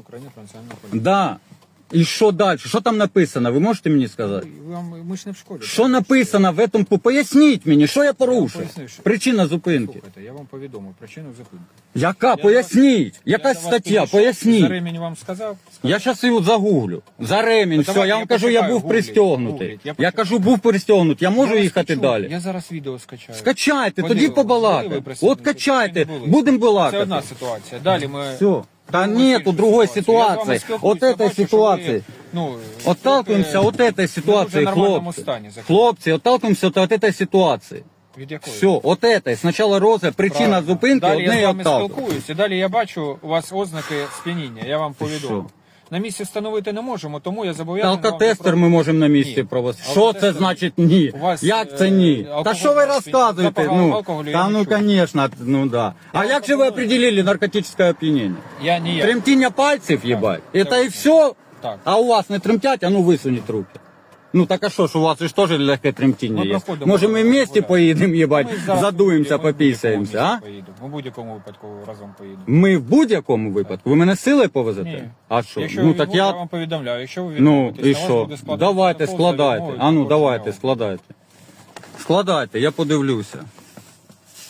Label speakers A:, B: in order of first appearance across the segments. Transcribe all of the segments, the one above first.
A: України про національну поліцію.
B: Да. І що далі? Що там написано? Ви можете мені сказати?
A: Вам- Ми ж не в школі.
B: Що написано в этом? Поясніть мені, що я порушив?
A: що-
B: Причина зупинки.
A: Слухайте, я вам повідомив причину зупинки.
B: Яка?
A: Я до
B: Поясніть.
A: Я
B: Якась
A: до вас
B: стаття,
A: За
B: поясніть.
A: ремінь вам сказав?
B: Я зараз його загуглю. За ремінь, все,
A: давай,
B: я
A: я
B: вам кажу, я
A: почекаю,
B: був
A: гугліть,
B: пристегнутий.
A: гугліть, я
B: Я
A: почекаю.
B: кажу, був пристегнутий, я можу
A: Я
B: їхати
A: почув.
B: далі.
A: Я зараз відео скачаю.
B: Скачайте, тоді
A: Подивимось, були
B: побалакаємо.
A: ви присутні
B: От качайте,
A: чи не були?
B: будемо
A: Це одна ситуація. Далі ми...
B: Все. Та
A: Другу
B: нету
A: іншу
B: другої
A: Я з вами
B: ситуації.
A: спілкуюсь,
B: От
A: я
B: этой
A: бачу, що ви,
B: ситуації.
A: Ну,
B: Отталкиваемся
A: ви
B: от этой
A: не
B: ситуации,
A: дуже нормальному
B: хлопці.
A: стані заходите.
B: Хлопці, отталкиваемся от, от этой ситуации.
A: Від якої?
B: Все, от этой. Спочатку розгляд, причина
A: Правильно.
B: зупинки,
A: Далі
B: одне і
A: я з вами
B: отталкиваем.
A: спілкуюсь, і далі я бачу у вас ознаки сп'яніння. Я вам повідомив. На місці встановити не можемо, тому я зобов'язаний вам
B: Алкотестер ми можемо на місці
A: Ні.
B: провести. Що
A: Алкотестер
B: це значить ні?
A: У вас,
B: Як це
A: е,
B: ні? Та що ви розказуєте?
A: запаху
B: Ну,
A: алкоголю я
B: та
A: не
B: ну,
A: чую.
B: конечно, ну да. А як же ви определили наркотичне оп'яніння?
A: Я ніяк.
B: Тремтіння пальців, їбать?
A: Це
B: Это і все?
A: Так.
B: А у вас не тремтять, а ну висуніть руки. Ну так а що ж, у вас ж теж легке тремтіння
A: Ми
B: є.
A: проходимо
B: Може ми вместе
A: гуляти.
B: поїдемо, їбать,
A: Ми зараз
B: задуємося,
A: ми в будь-якому
B: попісаємося, а?
A: місці поїдемо. Ми в будь-якому випадку разом поїдемо.
B: Ми в будь-якому випадку. Ви мене сили повезете?
A: Ні.
B: А що?
A: Якщо
B: ну
A: ви
B: так я.
A: я вам повідомляю. Якщо ви
B: Ну
A: відмовитесь,
B: і
A: на вас
B: що?
A: буде
B: Давайте,
A: протокол за
B: складайте.
A: відмову
B: А ну
A: від
B: давайте, складайте. Складайте, я подивлюся.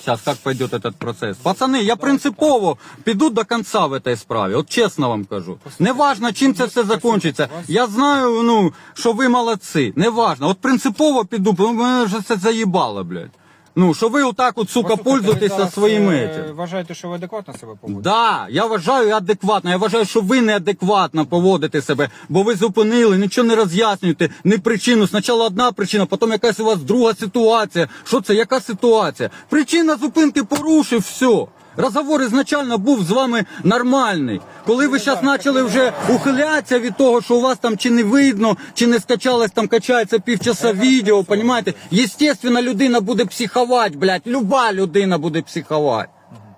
B: Сейчас как пойдет этот процесс. Пацани, я принципово піду до конца в этой справі. От чесно вам кажу. Неважно, чим це все закінчиться. Я знаю, ну, що ви молодці. Неважно. От принципово піду, бо мене вже це заїбало, блядь. Ну, що ви отак от, сука, пользуєтеся своїми.
A: Ви
B: этим.
A: Вважаєте, що ви адекватно себе поводите?
B: Да, я вважаю адекватно. Я вважаю, що ви неадекватно поводите себе, бо ви зупинили, нічого не роз'яснюєте, не причину. Спочатку одна причина, потім якась у вас друга ситуація. Що це? Яка ситуація? Причина зупинки порушив, все. Розговор ізначально був з вами нормальний. Коли ви зараз почали вже ухилятися від того, що у вас там чи не видно, чи не скачалось, там качається півчаса відео, понімаєте? Єстественно, людина буде психувати, блядь. Люба людина буде психувати.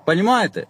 B: Понімаєте?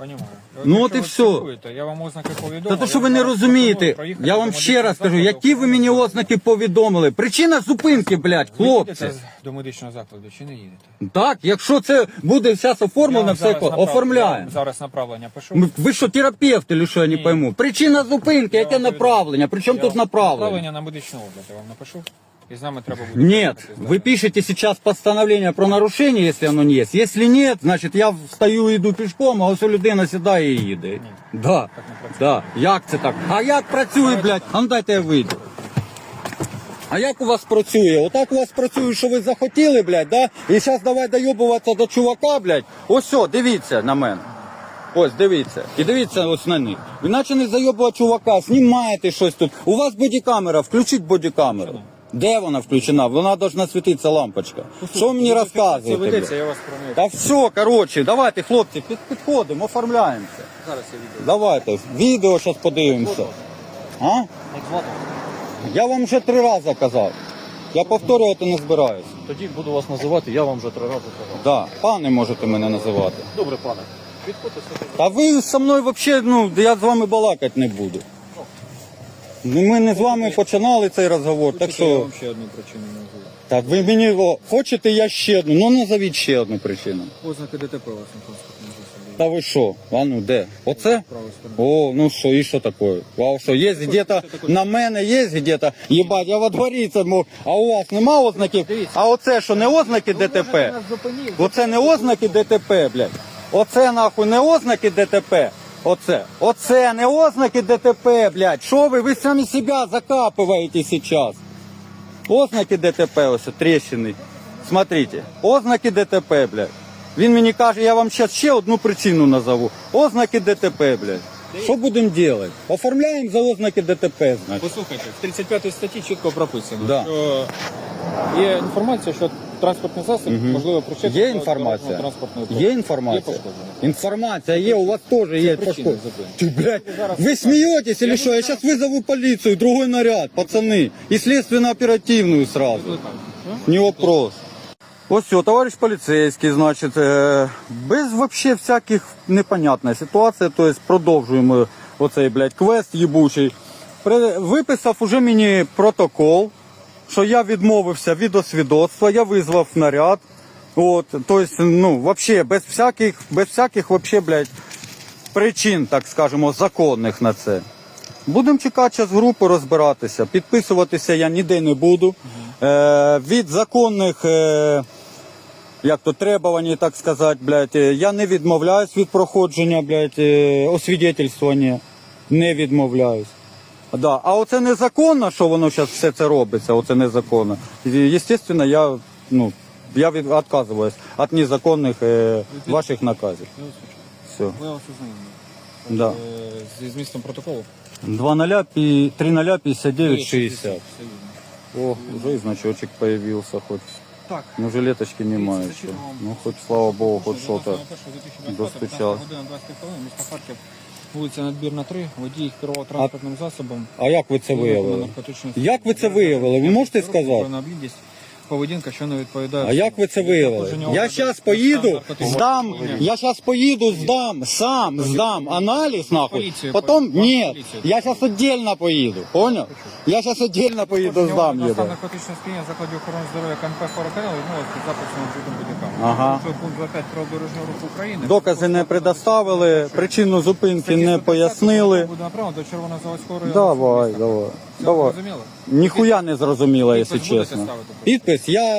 A: Понімаю.
B: Ну, от і все.
A: Я вам ознаки повідомив.
B: Та то, що
A: я
B: ви не розумієте, я вам ще раз кажу, які ви мені ознаки повідомили. Причина зупинки, блядь,
A: Ви
B: хлопці.
A: їдете до медичного закладу чи не їдете?
B: Так, якщо це буде зараз
A: Я
B: оформлено, все оформляємо.
A: Зараз направлення пишу.
B: Ну, Ви що, терапевт, чи що я не
A: Ні.
B: пойму? Причина зупинки, яке направлення? Причому тут направлення?
A: Направлення на медичний огляд я вам напишу. І з нами треба буде.
B: Нет, вы пишете сейчас постановление про нарушение, если оно не есть. Если нет, значит я встаю і йду пішком, а ось людина сідає і їде. Да,
A: не
B: да. Як це так? А як працює, блядь? А ну дайте я вийду. А як у вас працює? Отак у вас працює, що ви захотіли, блядь, да? І зараз давай дойобуватися до чувака, блядь. Ось все, дивіться на мене. Ось, дивіться. І дивіться ось на них. Ви почали зайобувати чувака, знімаєте щось тут. У вас бодікамера, включіть бодікамеру. Де вона включена? Вона повинна світитися лампочка. Що ви мені
A: Це
B: розказуєте?
A: ведеться, я вас промив.
B: Та все, коротше, давайте, хлопці, під, підходимо, оформляємося.
A: Зараз я відео.
B: Давайте, відео зараз подивимося. А?
A: Як звати?
B: Я вам вже три рази казав. Я повторювати не збираюся.
C: Тоді буду вас називати, я вам вже три рази казав.
B: Да, пане можете мене називати.
C: Добре, пане. Підходьте сюди.
B: Та ви зі мною взагалі, ну, я з вами балакати не буду. Ну, ми не з вами починали цей розговор, так
A: Хочете, я
B: що.
A: вам ще одну причину назву.
B: Так, ви мені о, хочете я ще одну, ну назовіть ще одну причину.
A: Ознаки ДТП у вас на транспортному засобі.
B: Та ви що? А ну де? Оце?
A: Правої сторони.
B: О, ну що, і що таке? А що, є где-то, на мене є где-то, єбать, я во дворі це мов, а у вас нема ознаків? А оце що, не ознаки ДТП? Оце не ознаки ДТП, блядь. Оце нахуй не ознаки ДТП. Оце. Оце не ознаки ДТП, блядь. Що ви? Ви самі себе закапываете сейчас. Ознаки ДТП, ось тріщини. Смотрите. Ознаки ДТП, блядь. Він мені каже, я вам зараз ще одну причину назову. Ознаки ДТП, блядь. Що будемо робити? Оформляємо за ознаки ДТП, значить.
A: Послухайте, в 35 статті чітко прописано,
B: Да.
A: що є інформація, що транспортний засіб можливо причетний
B: Є
A: до
B: інформація?
A: транспортної
B: Є інформація?
A: пошкодження.
B: Інформація є, у вас теж є
A: причина
B: пошкод-
A: зупинки.
B: Ти, блядь, ви смієтесь или що? Я зараз визову поліцію, другой наряд, пацани. І слідственно-оперативную сразу. Не вопрос. Ось все, товариш поліцейський, значить, е, без вообще всяких непонятна ситуація, тобто продовжуємо оцей, блядь, квест їбучий. При- Виписав уже мені протокол, що я відмовився від освідоцтва, я визвав наряд. От, тобто, ну, вообще, без всяких, без всяких, вообще, блядь, причин, так скажемо, законних на це. Будемо чекати час групи розбиратися. Підписуватися я ніде не буду. Е, від законних. Е, як то требування, так сказати, блядь, е, я не відмовляюсь від проходження, блядь, е, освідетельствування. Не відмовляюсь. Да. А оце незаконно, що воно зараз все це робиться, оце незаконно. Естественно, я, ну, я від, відказуюсь від незаконних е, ваших наказів. Все.
A: Ви.
B: Да.
A: Зі змістом протоколу.
B: 2 0 3 0 59 60. О, уже и значочек появился хоть.
A: Так.
B: Ну, жилеточки немає ще. Ну, хоч, слава Богу, хоч що-то. достучав.
A: Година 20 хвилин, місто Харків, вулиця Надбірна 3, водій керував транспортним засобом.
B: А як ви це виявили? Як ви це виявили? Ви можете сказати?
A: На блідість, поведінка, що не відповідає.
B: А як ви це виявили? Я зараз поїду, здам, я зараз поїду, здам, сам здам аналіз, нахуй.
A: Поліцію,
B: Потім, ні, я зараз віддільно поїду, понял? Я зараз віддільно поїду, здам їду.
A: наркотичне сп'яніння закладів охорони здоров'я КМП Хорокарел відмовилась під записом вжитим будь-якам.
B: Ага.
A: Що пункт 25 про дорожнього руху України.
B: Докази не предоставили, причину зупинки не пояснили.
A: Буде направлено до Червонозаводського району.
B: Давай, давай, давай.
A: зрозуміло?
B: Ніхуя не зрозуміло, якщо
A: Підпис будете
B: чесно.
A: ставити?
B: Підпис, я.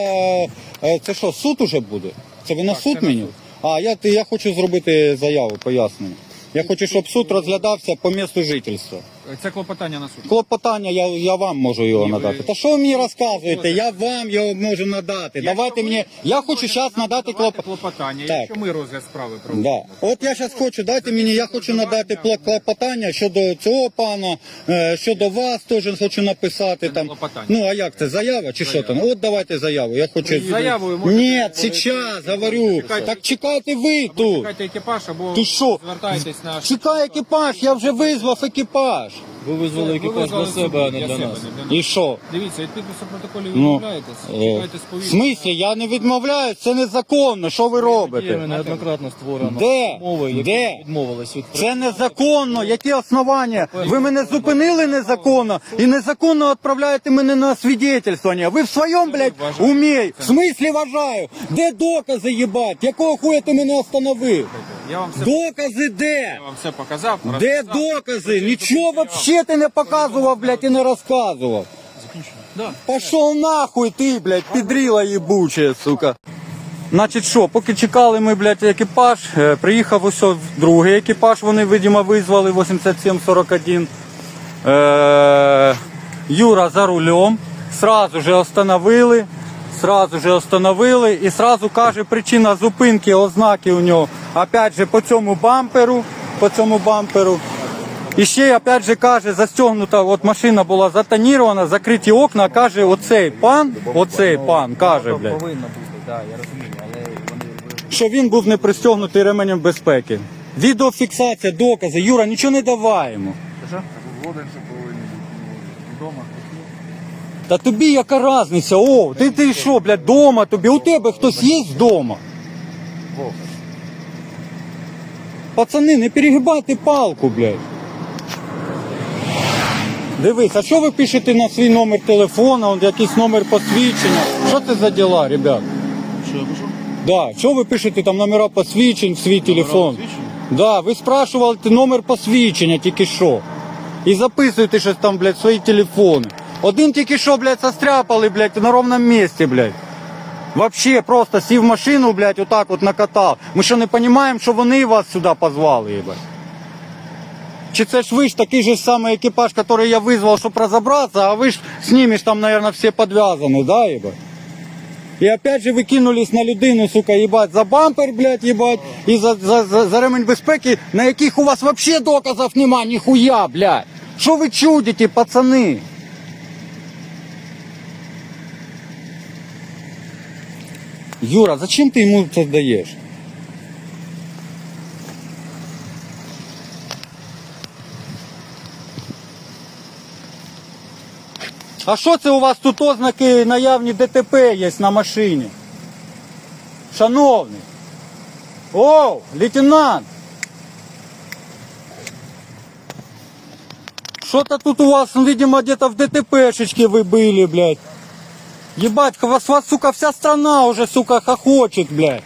B: е, Це що, суд уже буде? Це ви на
A: Так,
B: суд
A: це на
B: мені?
A: суд.
B: А, я, я хочу зробити заяву, пояснення. Я хочу, щоб суд розглядався по місту жительства.
A: Це клопотання на суд.
B: Клопотання я, я вам можу його
A: Ні, ви-
B: надати. Та що ви мені розказуєте? Я вам його можу надати. Давайте мені. Я хочу зараз надати клопотання.
A: клопотання,
B: Так.
A: якщо ми розгляд справи
B: Да.
A: проводимо.
B: От я зараз хочу, дайте мені, я хочу надати пла- клопотання щодо цього пана, е, щодо вас теж хочу написати там.
A: клопотання.
B: Ну а як це? Заява чи що там? От давайте заяву. Я хочу.
A: Заявою можете
B: Ні,
A: говорити.
B: зараз говорю.
A: Чекайте.
B: Так чекайте ви тут.
A: Чекайте екіпаж або
B: Ти що?
A: звертайтесь на...
B: Чекай екіпаж, я вже визвав екіпаж.
C: Ви визвали екіпаж для себе, а не для нас.
B: І що?
A: Дивіться, від підпису протоколів
B: Ну,
A: відмовляєтесь,
B: Е,
A: чекайте
B: В
A: сповіщення.
B: смислі, я не відмовляюсь, це незаконно. Що ви
C: Діями
B: робите?
C: неоднократно створено
B: Де?
C: умови, які
B: Де?
C: відмовились від
B: Це незаконно. Які основання? Ви мене зупинили незаконно і незаконно відправляєте мене на свідетельствування. Ви в своєму, блядь, умі. В смислі вважаю? Де докази, їбать? Якого хуя ти мене остановив?
A: Я вам все,
B: Докази де?
A: я вам все показав.
B: Де
A: розказав.
B: докази? Нічого вообще ти не показував, блядь, і не розказував.
A: Да.
B: Пошов нахуй ти, блядь, підріла їбуча, сука. Значить що, поки чекали ми, блядь, екіпаж, е, приїхав ось о другий екіпаж, вони, видимо, визвали 8741. Е, Юра за рулем, сразу же остановили, сразу же остановили і сразу каже причина зупинки, ознаки у нього. Опять же по цьому бамперу, по цьому бамперу. І ще опять же каже, застегнута, от машина була затонірована, закриті окна, каже, оцей пан, оцей пан, каже, блядь,
C: повинно бути, я розумію, але вони
B: що він був не пристегнутий ременем безпеки. Відеофіксація, докази. Юра, нічого не давай йому. Та тобі яка різниця? О, ти, ти що, блядь, дома тобі? У тебе хтось є вдома? Пацани, не перегибайте палку, блядь. Дивись, а що ви пишете на свій номер телефона, он якийсь номер посвідчення? Що це за діла, ребят?
C: Що я кажу?
B: Да, що ви пишете там номера посвідчень в свій телефон? Да, ви спрашували номер посвідчення тільки що. І записуєте щось там, блядь, в свої телефони. Один тільки що, блядь, застряпали, блядь, на ровному місці, блядь. Вообще просто сів машину, блядь, отак от накатав. Ми що не розуміємо, що вони вас сюди позвали, їбать? Чи це ж ви ж такий же самий екіпаж, який я визвав, щоб розібратися, а ви ж з ними ж там, наверное, всі підв'язані, да, їбать? И опять же викинулись на людину, сука, їбать, за бампер, блядь, їбать, і за, за, за, за ремень безпеки, на яких у вас вообще доказів нема, ніхуя, блядь. Що ви чудите, пацани? Юра, зачем ти йому це даєш? А що це у вас тут ознаки наявні ДТП є на машині? Шановний. О, лейтенант. Что-то тут у вас, видимо, где-то в ДТПшечке вы были, блядь. Ебать, вас, вас, сука, вся страна уже, сука, хохочет, блядь.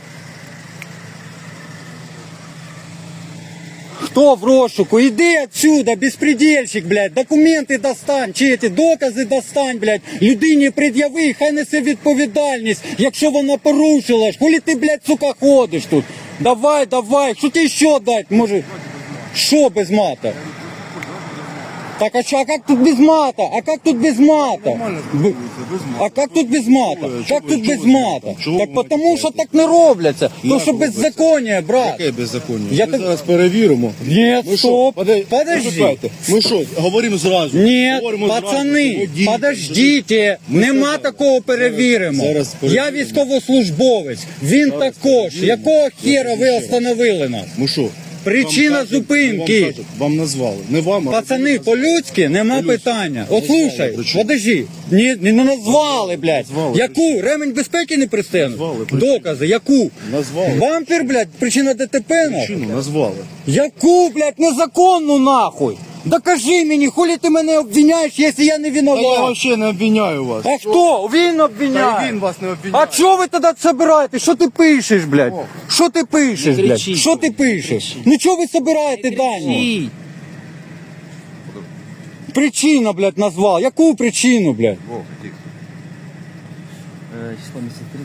B: Хто в розшуку? Іди отсюда, безпредельщик, блядь. Документи достань, чи эти докази достань, блядь. Людині пред'яви, хай несе відповідальність, якщо вона порушила. ж. Хулі ти, блядь, сука, ходиш тут. Давай, давай, що ти ще дать, може? Що без мата? Так а что, а как тут без мата? А как тут без мата? Б- А как тут без мата? Как тут без мата? Так потому що так не робляться. То що беззаконня, брат.
D: Яке беззаконня?
B: Я
D: Ми
B: так-
D: зараз перевіримо.
B: Ні,
D: Ми що,
B: стоп, подожди.
D: Почекайте. Ми що, говоримо зразу?
B: Ні,
D: Говоримо зразу.
B: пацани,
D: Водій.
B: подождіть, нема такого перевіримо.
D: зараз
B: Я
D: перевіримо.
B: військовослужбовець, він також. Якого хера ви остановили нас?
D: Ну що?
B: Причина
D: Вам кажуть,
B: зупинки.
D: Вам, кажуть, вам назвали. Не вам, а
B: Пацани, по-людськи нема
D: По-людськи.
B: питання. От слушай,
D: причому?
B: подожди, ні, не назвали, блядь.
D: Назвали,
B: Яку? Ремень безпеки не пристегнув?
D: Назвали, Причина.
B: Докази, яку?
D: Назвали.
B: Бампер, блядь, причина ДТП, нахуй?
D: причину назвали.
B: Яку, блядь, незаконну, нахуй? Докажи мені, хулі ти мене обвиняєш, якщо я не
D: Та я
B: виноват?
D: взагалі не обвиняю вас.
B: А хто? Він
D: Та
B: обвиняє.
D: він вас не обвиняє.
B: А чого ви тоді собираєте? Що ти пишеш, блядь? Що ти пишеш, блядь?
C: кричіть.
B: Що ти пишеш? Ну чого ви собираєте дані?
C: Ні.
B: Причина, блядь, назвав. Яку причину, блядь?
C: Е, Число місяця 3.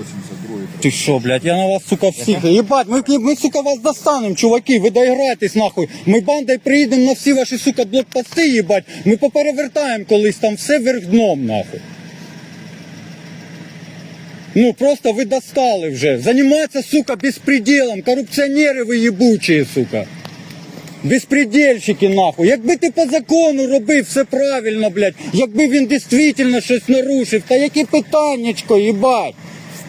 D: 82
B: Ти що, блядь, я на вас, сука, всіх. Єбать, ми, ми, сука, вас достанемо, чуваки, ви доіграйтесь, нахуй. Ми бандою приїдемо на всі ваші, сука, блокпости, їбать. Ми поперевертаємо колись там все вверх дном, нахуй. Ну, просто ви достали вже. Займатися, сука, безпреділом. Корупціонери ви єбучі, сука. Безпредельщики, нахуй. Якби ти по закону робив все правильно, блядь, якби він дійсно щось нарушив, та які питаннячко, їбать.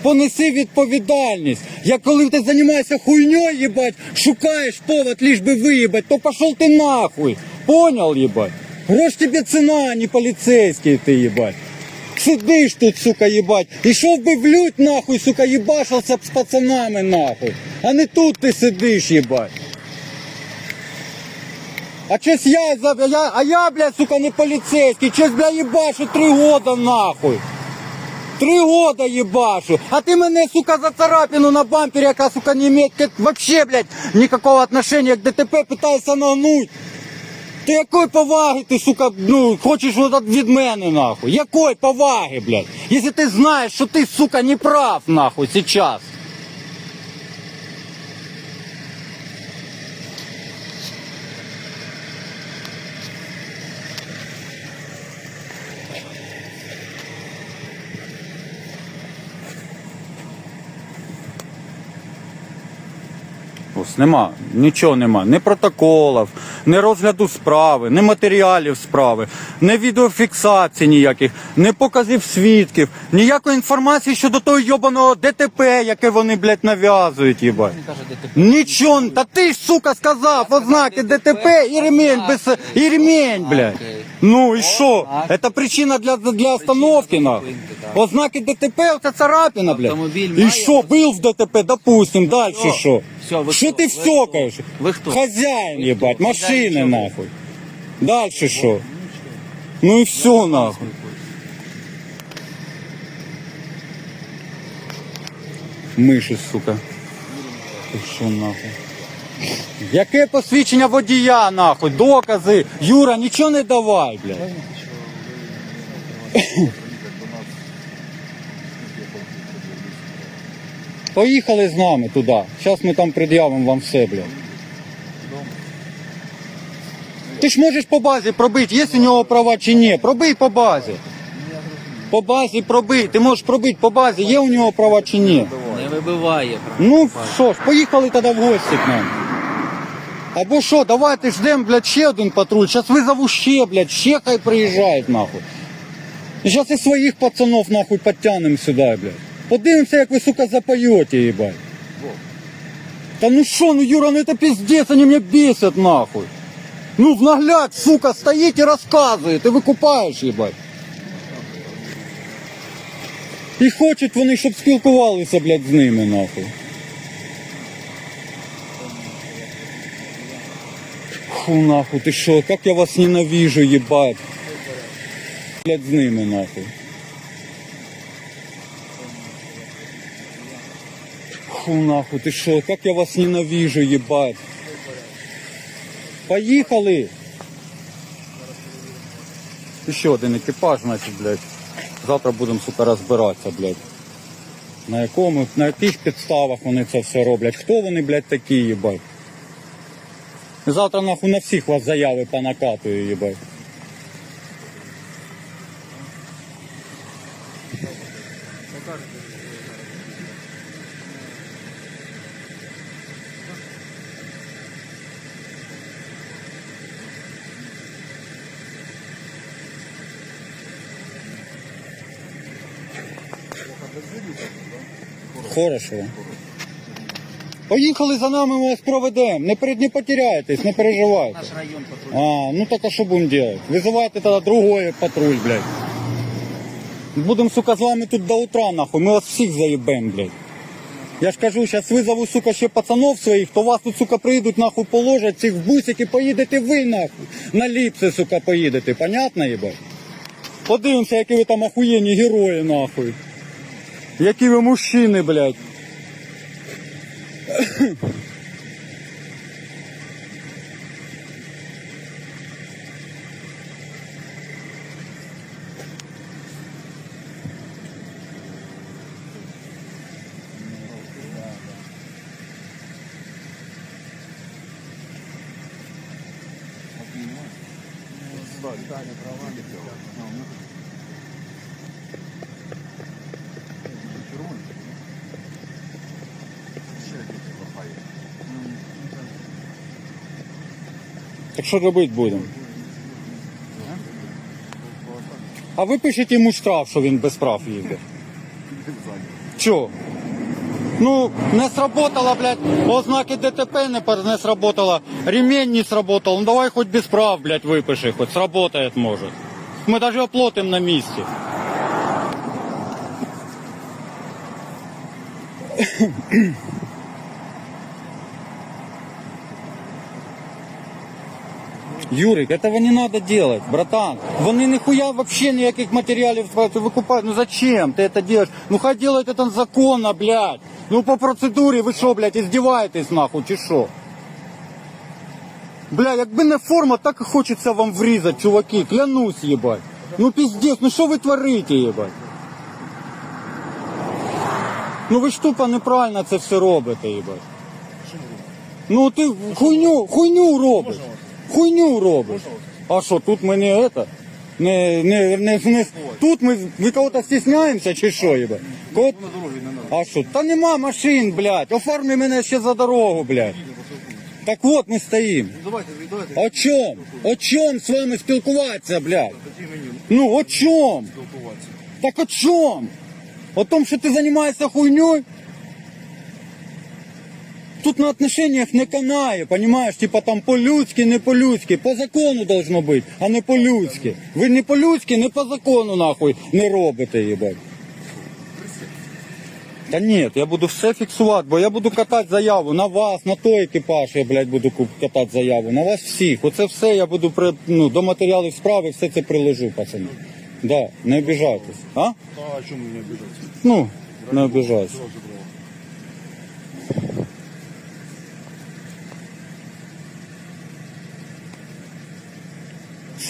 B: Понеси відповідальність. Як коли ти займаєшся хуйньою, їбать, шукаєш повод, лиш би виїбать, то пошел ти нахуй. Понял, їбать? Грош тебе ціна, а не поліцейський ти, їбать. Сидиш тут, сука, їбать. Ішов би в лють, нахуй, сука, їбашився б з пацанами, нахуй. А не тут ти сидиш, їбать. А честь я, я, а я, блядь, сука, не полицейский, честь, бля, ебашу три года, нахуй. Три года ебашу. А ты мене, сука, за царапину на бампере, яка, сука, не имеет как, вообще, блядь, никакого отношения к ДТП, пытаешься нагнуть. Ти якої поваги ти, сука, ну, хочеш від мене, нахуй? Якої поваги, блядь? Якщо ти знаєш, що ти, сука, не прав, нахуй, сейчас. Ось нема, нічого нема. Ні протоколів, ні розгляду справи, ні матеріалів справи, ні відеофіксації ніяких, ні показів свідків, ніякої інформації щодо того йобаного ДТП, яке вони, блядь, нав'язують, їбать. Нічого, та ти ж, сука, сказав, ознаки ДТП і ремень, без, і ремень, блядь. Ну і що? Це причина для, для остановки, нахуй. Ознаки ДТП, це царапина, блядь.
C: Автомобіль
B: І
C: має
B: що, був в ДТП, допустим, далі
C: Все.
B: що?
C: Все, ви
B: Що
C: хто?
B: ти
C: Ви хто? Ви хто?
B: Хазяїн,
C: Ви
B: єбать,
C: хто?
B: машини
C: Хазяїн чого?
B: нахуй. Дальше що? Ну і все нахуй. Миші, сука. Ти що нахуй? Яке посвідчення водія, нахуй? Докази. Юра, нічого не давай, блядь. Поїхали з нами туди. Зараз ми там пред'явимо вам все, блядь. Ти ж можеш по базі пробити, є у нього права чи ні. Пробий по базі. По базі пробий. Ти можеш пробити по базі, є у нього права чи ні.
C: Не вибиває.
B: Ну що ж, поїхали тоді в гості к нам. Або що, давайте ждемо, блядь, ще один патруль. Зараз визову ще, блядь, ще хай приїжджають, нахуй. Зараз і своїх пацанов, нахуй, підтягнемо сюди, блядь. Подивимося, як ви, сука, запоєте, їбать. Та ну що, ну Юра, ну это пиздец, они меня бесят, нахуй. Ну, в нагляд, сука, стоїть і розказує, ти викупаєш, їбать. І хочуть вони, щоб спілкувалися, блядь, з ними, нахуй. Фу, нахуй, ти що, як я вас ненавижу, їбать. Блядь, з ними, нахуй. Фу, нахуй, ти що, як я вас ненавижу, їбать. Поїхали. Ще один екіпаж, значить, блядь. Завтра будемо, сука, розбиратися, блядь. На якому, на яких підставах вони це все роблять? Хто вони, блядь, такі, їбать? Завтра нахуй на всіх вас заяви понакатую, їбать. Хорошо. Поїхали за нами, ми вас проведемо. Не, перед, не потеряйтесь, не переживайте.
C: Наш район патруль.
B: А, ну так а що будемо делать? Визивайте тоді другой патруль, блядь. Будемо, сука, з вами тут до утра, нахуй. Ми вас всіх заїбем, блядь. Я ж кажу, зараз визову, сука, ще пацанов своїх, то вас тут, сука, прийдуть, нахуй, положать цих в бусики, поїдете ви, нахуй. На ліпси, сука, поїдете. Понятно, їбать? Подивимося, які ви там охуєнні герої, нахуй. Які ви мужчини, блядь. Що робити будемо? А ви пишете йому штраф, що він без прав їде. Чо? Ну, не сработало, блядь, ознаки ДТП не, не сработало, ремень не сработал. Ну давай хоть без прав, блядь, выпиши, хоть сработает может. Мы даже оплатим на месте. Юрик, этого не надо делать, братан. Вони нихуя вообще никаких материалов выкупают. Ну зачем ты это делаешь? Ну хай делает это законно, блядь. Ну по процедуре вы что, блядь, издеваетесь нахуй, чи що? Бля, якби не форма, так і хочеться вам врізати, чуваки, клянусь, їбать. Ну пиздец, ну що ви творите, їбать? Ну ви ж тупо неправильно це все робите, їбать. Ну ти хуйню, хуйню робиш. Хуйню робиш. А що, тут ми не это? Не, не, не, не, тут ми, ми кого-то стісняємося чи що, їбать? Кого... А що? Та нема машин, блядь. Оформи мене ще за дорогу, блядь. Так от ми стоїмо.
D: Давайте, давайте
B: О чом? О чом з вами спілкуватися, блядь? Ну, о чом?
D: спілкуватися.
B: Так о чом? О том, що ти займаєшся хуйньою? Тут на отношениях не канає, понимаешь? Типа там по-людськи, не по-людськи. По закону должно бути, а не по-людськи. Ви не по-людськи, не по закону нахуй не робите, їбать. Та ні, я буду все фіксувати, бо я буду катати заяву на вас, на той екіпаж, я, блядь, буду катати заяву, на вас всіх. Оце все я буду при, ну, до матеріалів справи, все це приложу, пацани. Да, не обіжайтесь. А?
D: Та а чому мені обіжатися?
B: Ну, не обіжайся.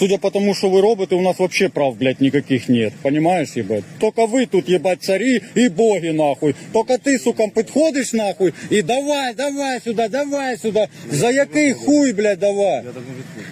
B: Судя по тому, что вы робите, у нас вообще прав, блядь, никаких нет. Понимаешь, ебать? Только вы тут, ебать, цари и боги, нахуй. Только ты, сука, подходишь, нахуй, и давай, давай сюда, давай сюда. За який хуй, блядь, давай?
D: Я так не відходжу.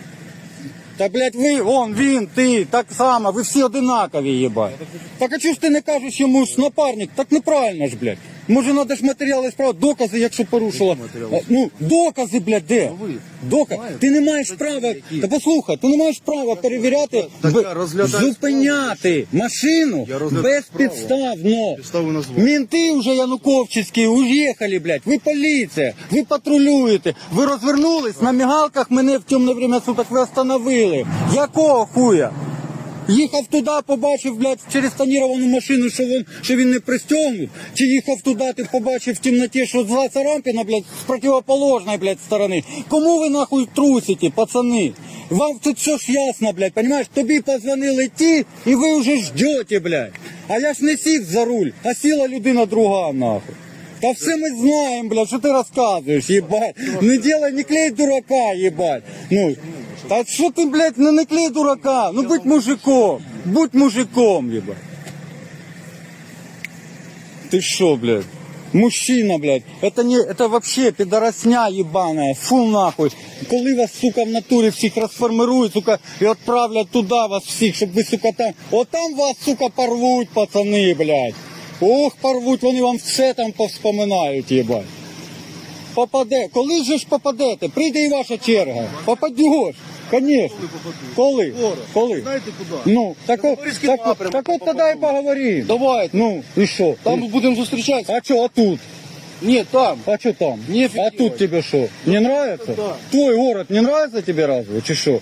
B: Та, блядь, ви, он, він, ти, так само, ви всі одинакові, їбать. Так а чого ж ти не кажеш йому ж напарник? Так неправильно ж, блядь. Може, треба ж матеріали справи, докази, якщо порушила.
D: Матеріали
B: Ну, докази, блядь, де?
D: Ну, ви
B: Доказ. Ти не маєш права,
D: які?
B: та послухай, ти не маєш права перевіряти,
D: Так
B: б-
D: я розглядаю
B: зупиняти машину
D: Я розглядаю
B: безпідставно.
D: Підстави назвав.
B: Менты уже Януковчицкие уехали, блядь. Вы полиция, ви патрулюєте. Ви розвернулись, на мігалках мене в темне время суток ви остановили. Якого хуя? Їхав туди, побачив, блядь, через тоніровану машину, що він, що він не пристегнут. Чи їхав туди, ти побачив в темноті, що зла царапина, блядь, з противоположної, блядь, сторони. Кому ви нахуй трусите, пацани? Вам тут все ж ясно, блядь, понимаешь? Тобі позвонили ті, і ви вже ждете, блядь. А я ж не сів за руль, а сіла людина друга, нахуй. Да все мы знаем, блядь, что ты рассказываешь, ебать. Не делай, не клей дурака, ебать. Ну, а что ты, блядь, не, не клей дурака? Ну, будь мужиком, будь мужиком, ебать. Ты что, блядь? Мужчина, блядь, это не, это вообще пидоросня ебаная, фу нахуй. Коли вас, сука, в натурі всіх розформирують, сука, і відправлять туди вас всіх, щоб ви, сука, там, от там вас, сука, порвуть, пацани, блядь. Ох, порвуть, вони вам все там повспоминають, єбать. Попаде, коли же ж попадете? Прийде і ваша черга. Попадеш, конечно. Коли? Коли?
D: Знаєте куди?
B: Ну, так, от-
D: Запорізький
B: так,
D: напрямок
B: так от тоді і поговоримо.
D: Давайте.
B: Ну, і що?
D: Там будемо зустрічатися.
B: А что, а тут?
D: Ні, там.
B: А что там?
D: Нефиг
B: а тут тебе что? Не нравится?
D: Да.
B: Твой город не нравится тебе разве? Чи що?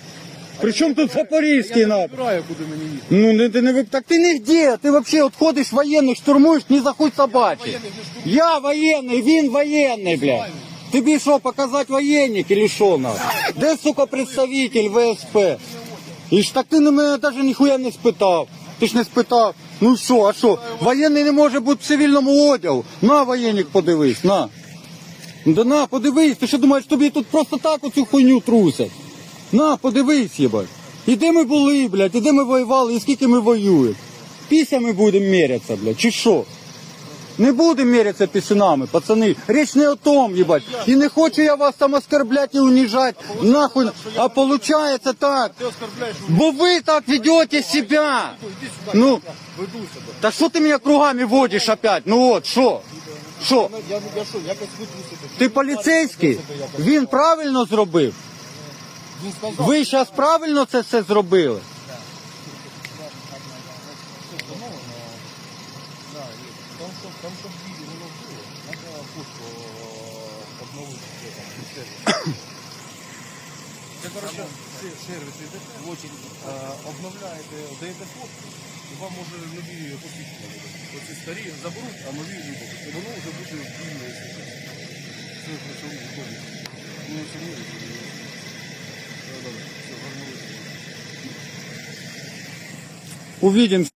B: Причем тут Запорізький напрямок?
D: Вибираю, куди мені їхати.
B: Ну, не, ти не, ви- так ти нігде, ти вообще от ходиш воєнних, штурмуєш, ні за хуй собачий. Я воєнний, він воєнний, блядь. Тобі що, показати воєнник или що надо? Де, сука, представитель ВСП? І ж так ти на мене навіть ніхуя не спитав. Ти ж не спитав. Ну що, а що? Воєнний не може бути в цивільному одягу. На, воєнник, подивись, на. Да на, подивись, ти що думаєш, тобі тут просто так оцю хуйню трусять? На, подивись, їбать. І де ми були, блядь, і де ми воювали, і скільки ми воюємо. Пісями будемо мірятися, блядь, чи що? Не будемо мірятися пісюнами, пацани. Річ не о том, їбать. І не хочу я вас там оскорблять і унижать. Нахуй. А получається так. Бо ви так ведете себя. Ну, та що ти мене кругами водиш опять? Ну от, що? Що? Ти поліцейський? Він правильно зробив. Ви зараз правильно це все зробили?
D: Там, щоб, там, щоб дії не робили, треба пушку обновити. Це, коротше, се- сервіс йдете, в очередь, е, обновляєте, даєте фотку, і вам може нові посвідчення буде. Оці старі заберуть, а нові вибудуть. І воно вже буде в дії, якщо що. Це при цьому виходить. Ну, це ні. Добре, все, вернулися.
B: Увидим.